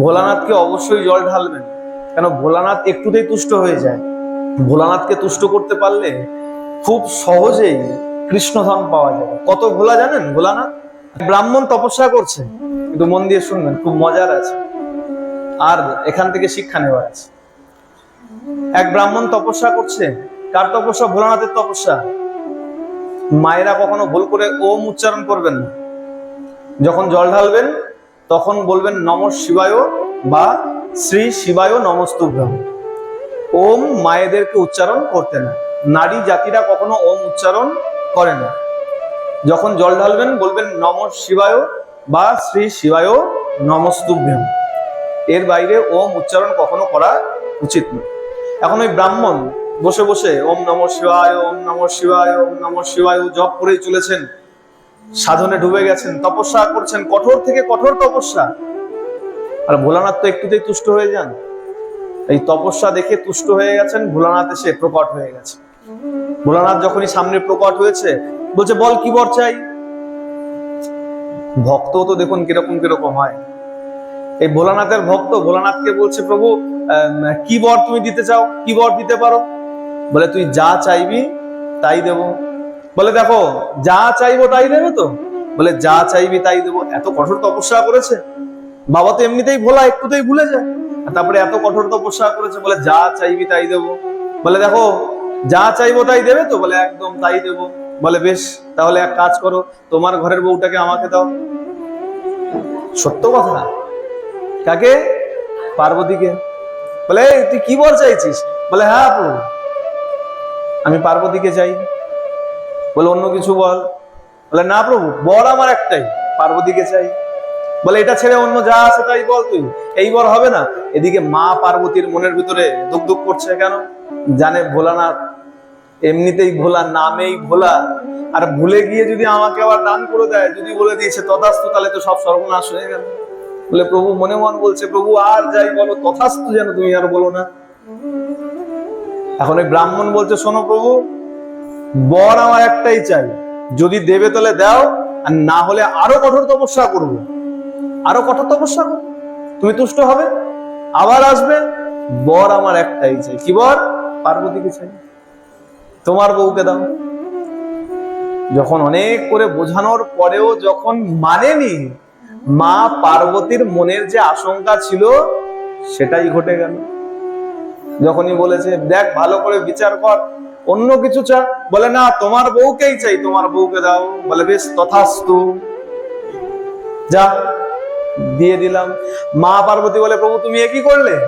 ভোলানাথকে অবশ্যই জল ঢালবেন। কেন ভোলানাথ একটুতেই তুষ্ট হয়ে যায়। ভোলানাথকে তুষ্ট করতে পারলে খুব সহজেই কৃষ্ণধাম পাওয়া যায়। কত ভোলা জানেন ভোলানাথ? ব্রাহ্মণ তপস্যা করছে, কিন্তু মন দিয়ে শুনবেন, খুব মজার আছে। আর এখান থেকে শিক্ষা নেওয়ার আছে। এক ব্রাহ্মণ তপস্যা করছে, কার তপস্যা? ভোলানাথের তপস্যা। মায়েরা কখনো ভুল করে ওম উচ্চারণ করবেন না। যখন জল ঢালবেন তখন বলবেন নম শিবায় বা শ্রী শিবায় নমস্তুভ্যম। ওম মায়েদেরকে উচ্চারণ করতে না। নারী জাতিরা কখনো ওম উচ্চারণ করে না। যখন জল ঢালবেন, বলবেন নম শিবায় বা শ্রী শিবায় নমস্তুভ্যম। এর বাইরে ওম উচ্চারণ কখনো করা উচিত নয় এখন ওই ব্রাহ্মণ বসে বসে ওম নম শিবায়, ওম নম শিবায়, ওম নম শিবায়, জপ করেই চলেছেন। সাধনে ডুবে গেছেন, তপস্যা করছেন, কঠোর থেকে কঠোর তপস্যা। আর ভোলানাথ তো একটুতেই তুষ্ট হয়ে যান। এই তপস্যা দেখে তুষ্ট হয়ে গেছেন, ভোলানাথ এসে প্রকট হয়ে গেছে। ভোলানাথ যখনই সামনে প্রকট হয়েছে, বলছে, বল, কি বর চাই? ভক্ত তো দেখুন কীরকম কীরকম হয়। এই ভোলানাথের ভক্ত ভোলানাথকে বলছে, প্রভু কি বর তুমি দিতে চাও? কি বর দিতে পারো? বলে, তুই যা চাইবি, তাই দেব। বলে দেখো, যা চাইব তাই দেবে তো। বলে, যা চাইবি তাই দেবো। এত কঠোর তপস্যা করেছে। বাবা তো এমনিতেই ভোলা, একটুতেই ভুলে যায়। তারপরে এত কঠোর তপস্যা করেছে, বলে, যা চাইবি তাই দেবো। বলে, দেখো, যা চাইব তাই দেবে তো? বলে, একদম তাই দেবো। বলে, বেশ, তাহলে এক কাজ করো, তোমার ঘরের বউটাকে আমাকে দাও। সত্য কথা। কাকে? পার্বতীকে। বলে তুই কি বল চাইছিস? বলে হ্যাঁ প্রভু। আমি পার্বতীকে চাই। বলে, অন্য কিছু বল। বলে, না প্রভু বর আমার একটাই, পার্বতীকে চাই। বলে, এটা ছেড়ে অন্য যা আছে তাই বল তুই, এই বর হবে না। এদিকে মা পার্বতীর মনের ভিতরে দুঃখ দুঃখ করছে কেন? জানে ভোলানাথ, এমনিতেই ভোলা, নামেই ভোলা। আর ভুলে গিয়ে যদি আমাকে আবার দান করে দেয়, যদি বলে দিয়েছে তথাস্তু, তাহলে তো সব সর্বনাশ হয়ে গেল। বলে, প্রভু, মনে মন বলছে, প্রভু, আর যাই বলো, তথাস্তু যেন তুমি আর বলো না। এখন ওই ব্রাহ্মণ বলছে, শোনো প্রভু বর আমার একটাই চাই। যদি দেবে তাহলে দাও, আর না হলে আরও কঠোর তপস্যা করব। আরও কঠোর তপস্যা করব? তুমি তুষ্ট হবে? আবার আসবে, বর আমার একটাই চাই। কি বর? পার্বতীকে চাই? তোমার বউকে দাও। যখন অনেক করে বোঝানোর পরেও যখন মানেনি, মা পার্বতীর মনের যে আশঙ্কা ছিল, সেটাই ঘটে গেল। যখনই বলেছে, দেখ, ভালো করে বিচার কর অন্য কিছু চা বলে, না, তোমার বউকেই চাই, তোমার বউকে দাও। বলে, বেশ, তথাস্তু। যা, দিয়ে দিলাম। মা পার্বতী বলে, প্রভু, তুমি এ করলে?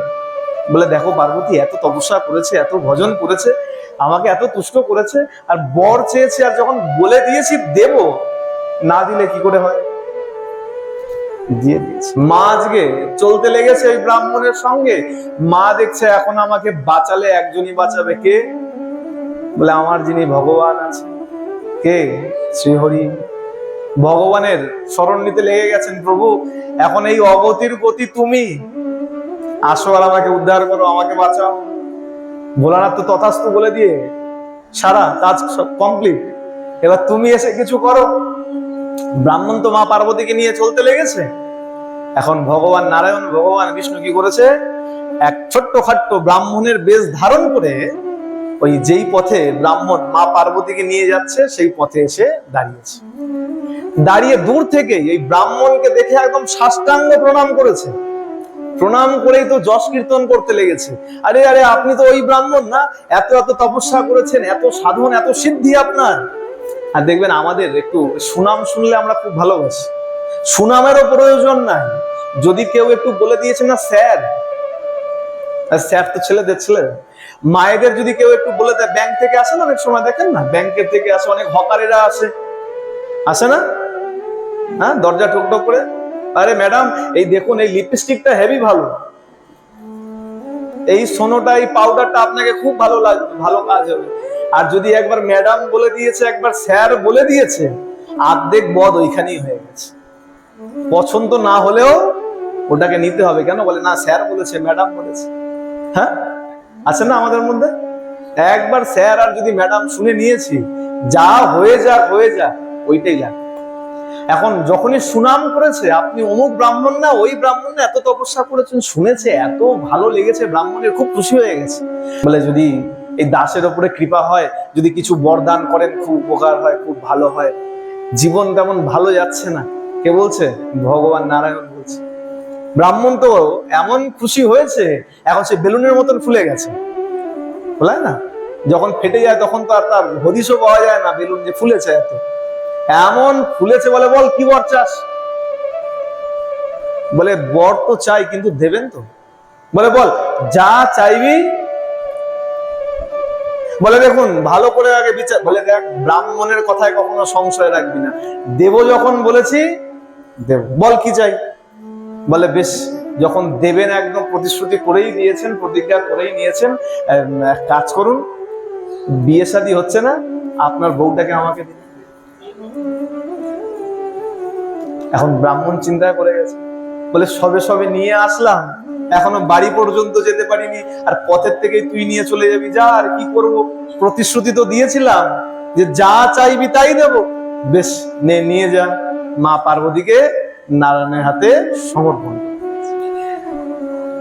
বলে, দেখো, পার্বতী এত তপস্যা করেছে, এত ভজন করেছে, আমাকে এত তুষ্ট করেছে, আর বর চেয়েছে, আর যখন বলে দিয়েছি, দেব। না দিলে কি করে হয়? দিয়ে দিয়েছে। মা আজকে চলতে লেগেছে ওই ব্রাহ্মণের সঙ্গে। মা দেখছে, এখন আমাকে বাঁচালে, একজনই বাঁচাবে, কে? বলে, আমার যিনি ভগবান আছে কে? শ্রীহরি। ভগবানের স্মরণ নিতে লেগে গেছেন, প্রভু, এখন এই অবতির গতি তুমি। আসো আর আমাকে উদ্ধার করো, আমাকে বাঁচাও। ভোলানাথ তো তথাস্তু বলে দিয়ে, সারা, কাজ কমপ্লিট এবার তুমি এসে কিছু করো। ব্রাহ্মণ তো মা পার্বতীকে নিয়ে চলতে লেগেছে। এখন ভগবান নারায়ণ, ভগবান বিষ্ণু কি করেছে? এক ছোট্ট খাট্ট ব্রাহ্মণের বেশ ধারণ করে ওই যেই পথে ব্রাহ্মণ মা পার্বতীকে নিয়ে যাচ্ছে, সেই পথে এসে দাঁড়িয়েছে। দাঁড়িয়ে দূর থেকে এই ব্রাহ্মণকে দেখে একদম সাষ্টাঙ্গ প্রণাম করেছে। প্রণাম করেই তো যশ কীর্তন করতে লেগেছে। আরে আরে, আপনি তো ওই ব্রাহ্মণ না? এত এত তপস্যা করেছেন, এত সাধন, এত সিদ্ধি আপনার। আর দেখবেন আমাদের একটু সুনাম শুনলে আমরা খুব ভালোবাসি। সুনামেরও প্রয়োজন নাই। যদি কেউ একটু বলে দিয়েছে না, স্যার স্যার তো ছেলেদের ছেলে। মায়েদের যদি কেউ একটু বলে দেয়, ব্যাংক থেকে আসে না অনেক সময় দেখেন না? ব্যাংকের থেকে আসে, অনেক হকারেরা আসে। আসে না? হ্যাঁ দরজা ঠোক ঠোক করে। আরে ম্যাডাম, এই দেখুন, এই লিপস্টিকটা হেভি ভালো। এই সোনোটা, এই পাউডারটা আপনাকে খুব ভালো লাগবে ভালো কাজ হবে। আর যদি একবার ম্যাডাম বলে দিয়েছে, একবার স্যার বলে দিয়েছে আর্ধেক বদ ওইখানেই হয়ে গেছে। পছন্দ না হলেও ওটাকে নিতে হবে। কেন বলে, না, স্যার বলেছে, ম্যাডাম বলেছে। হ্যাঁ? আছে না আমাদের মধ্যে? একবার স্যার আর যদি ম্যাডাম শুনে নিয়েছি, যা হয়ে যাক হয়ে যাক, ওইটাই লাগে। এখন যখনই সুনাম করেছে, আপনি অমুক ব্রাহ্মণ না, ওই ব্রাহ্মণ এত তপস্যা করেছেন, শুনেছে, এত ভালো লেগেছে, ব্রাহ্মণের খুব খুশি হয়ে গেছে। বলে যদি এই দাসের ওপরে কৃপা হয়, যদি কিছু বরদান করেন, খুব উপকার হয়, খুব ভালো হয়। জীবন তেমন ভালো যাচ্ছে না। কে বলছে? ভগবান নারায়ণ ব্রাহ্মণ তো এমন খুশি হয়েছে, এখন সে বেলুনের মতন ফুলে গেছে। বলে না? যখন ফেটে যায় তখন তো আর তার হদিশও পাওয়া যায় না বেলুন যে ফুলেছে এত। এমন ফুলেছে বলে বল, কি বর চাস? বলে, বর তো চাই, কিন্তু দেবেন তো। বলে, বল, যা চাইবি। বলে, দেখুন, ভালো করে আগে বিচার, বলে, দেখ, ব্রাহ্মণের কথায় কখনো সংশয় রাখবি না। দেব যখন বলেছি, দেব। বল, কি চাই? বলে, বেশ, যখন দেবেন একদম প্রতিশ্রুতি করেই দিয়েছেন, প্রতিজ্ঞা করেই নিয়েছেন কাজ করুন, বিয়ে শাদী হচ্ছে না, আপনার বউটাকে আমাকে এখন ব্রাহ্মণ চিন্তায় করে গেছে। বলে, সবে সবে নিয়ে আসলাম, এখনও বাড়ি পর্যন্ত যেতে পারিনি, আর পথের থেকেই তুই নিয়ে চলে যাবি, যা, আর কি করব? প্রতিশ্রুতি তো দিয়েছিলাম, যে যা চাইবি তাই দেব। বেশ, নে, নিয়ে যা। মা পার্বতীকে নারায়ণের হাতে সমর্পণ।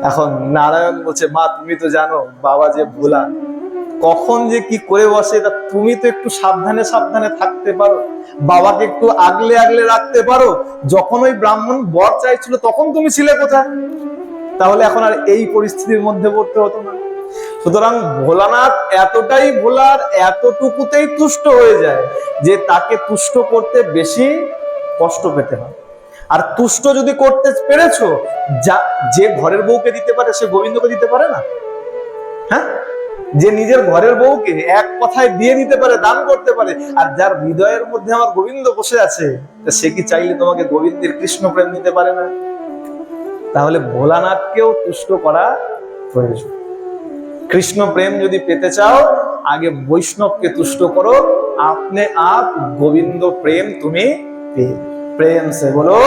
এখন নারায়ণ বলছে, মা, তুমি তো জানো, বাবা যে ভোলা। কখন যে কি করে বসে, তা তুমি তো একটু সাবধানে সাবধানে থাকতে পারো। বাবাকে একটু আগলে আগলে রাখতে পারো। যখন ওই ব্রাহ্মণ বর চাইছিল, তখন তুমি ছিলে কোথায়? তাহলে এখন আর এই পরিস্থিতির মধ্যে পড়তে হতো না। সুতরাং ভোলানাথ এতটাই ভোলার এতটুকুতেই তুষ্ট হয়ে যায় যে তাকে তুষ্ট করতে বেশি কষ্ট পেতে হয়। আর তুষ্ট যদি করতে পেরেছ, যা, যে ঘরের বউকে দিতে পারে, সে গোবিন্দকে দিতে পারে না? হ্যাঁ? যে নিজের ঘরের বউকে এক কথায় দিয়ে দিতে পারে, দান করতে পারে, আর যার হৃদয়ের মধ্যে আমার গোবিন্দ বসে আছে সে কি চাইলে তোমাকে গোবিন্দের কৃষ্ণ প্রেম দিতে পারে না? তাহলে ভোলানাথকেও তুষ্ট করা প্রয়োজন। কৃষ্ণ প্রেম যদি পেতে চাও, আগে বৈষ্ণবকে তুষ্ট করো, আপনি আপ গোবিন্দ প্রেম তুমি পেয়ে প্রেম সে বলো।